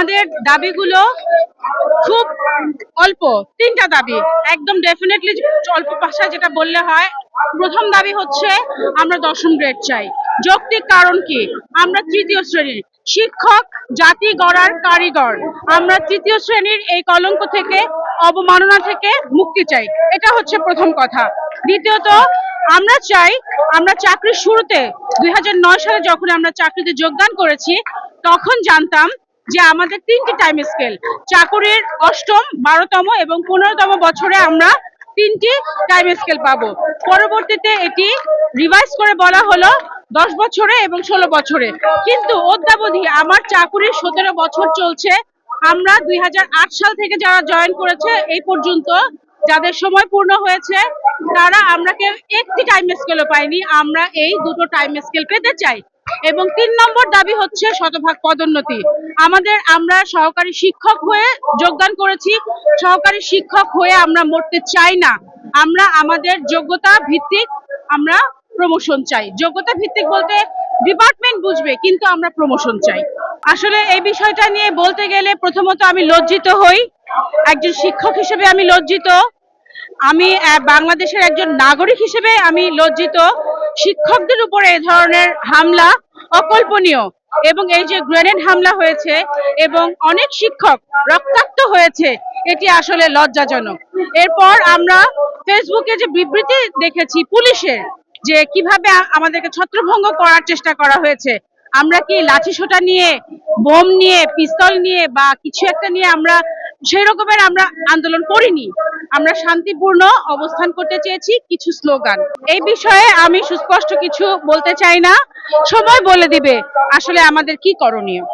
আমাদের দাবিগুলো খুব অল্প, তিনটা দাবি। একদম ডেফিনেটলি অল্প ভাষায় যেটা বললে হয়, প্রথম দাবি হচ্ছে আমরা দশম গ্রেড চাই। যৌক্তিক কারণ কি? আমরা তৃতীয় শ্রেণির শিক্ষক, জাতি গড়ার কারিগর। আমরা তৃতীয় শ্রেণির এই কলঙ্ক থেকে, অবমাননা থেকে মুক্তি চাই। এটা হচ্ছে প্রথম কথা। দ্বিতীয়ত, আমরা চাই, আমরা চাকরির শুরুতে দুই হাজার নয় সালে যখন আমরা চাকরিতে যোগদান করেছি, তখন জানতাম যে আমাদের তিনটি টাইম স্কেল চাকুরির অষ্টম, বারোতম এবং পনেরোতম বছরে আমরা তিনটি টাইম স্কেল পাবো। পরবর্তীতে এটি রিভাইজ করে বলা হলো দশ বছরে এবং ষোলো বছরে। কিন্তু অদ্যাবধি আমার চাকুরির সতেরো বছর চলছে। আমরা দুই হাজার আট সাল থেকে যারা জয়েন করেছে, এই পর্যন্ত যাদের সময় পূর্ণ হয়েছে, তারা আমরা কেউ একটি টাইম স্কেলও পাইনি। আমরা এই দুটো টাইম স্কেল পেতে চাই। এবং তিন নম্বর দাবি হচ্ছে শতভাগ পদোন্নতি। আমাদের আমরা সহকারী শিক্ষক হয়ে যোগদান করেছি। সহকারী শিক্ষক হয়ে আমরা মরতে চাই না। আমরা আমাদের যোগ্যতা ভিত্তিক আমরা প্রমোশন চাই। যোগ্যতা ভিত্তিক বলতে ডিপার্টমেন্ট বুঝবে, কিন্তু আমরা প্রমোশন চাই। আসলে এই বিষয়টা নিয়ে বলতে গেলে প্রথমত আমি লজ্জিত হই। একজন শিক্ষক হিসেবে আমি লজ্জিত। আমি বাংলাদেশের একজন নাগরিক হিসেবে আমি লজ্জিত। শিক্ষকদের উপরে এ ধরনের হামলা অকল্পনীয়। এবং এই যে গ্রেনেড হামলা হয়েছে এবং অনেক শিক্ষক রক্তাক্ত হয়েছে, এটি আসলে লজ্জাজনক। এরপর আমরা ফেসবুকে যে বিবৃতি দেখেছি পুলিশের যে কীভাবে আমাদেরকে ছত্রভঙ্গ করার চেষ্টা করা হয়েছে, আমরা কি লাঠি সোটা নিয়ে, বোম নিয়ে, পিস্তল নিয়ে বা কিছু একটা নিয়ে আমরা সেই রকমের আমরা আন্দোলন করিনি। আমরা শান্তিপূর্ণ অবস্থান করতে চেয়েছি কিছু স্লোগান। এই বিষয়ে আমি সুস্পষ্ট কিছু বলতে চাই না। সময় বলে দিবে আসলে আমাদের কি করণীয়।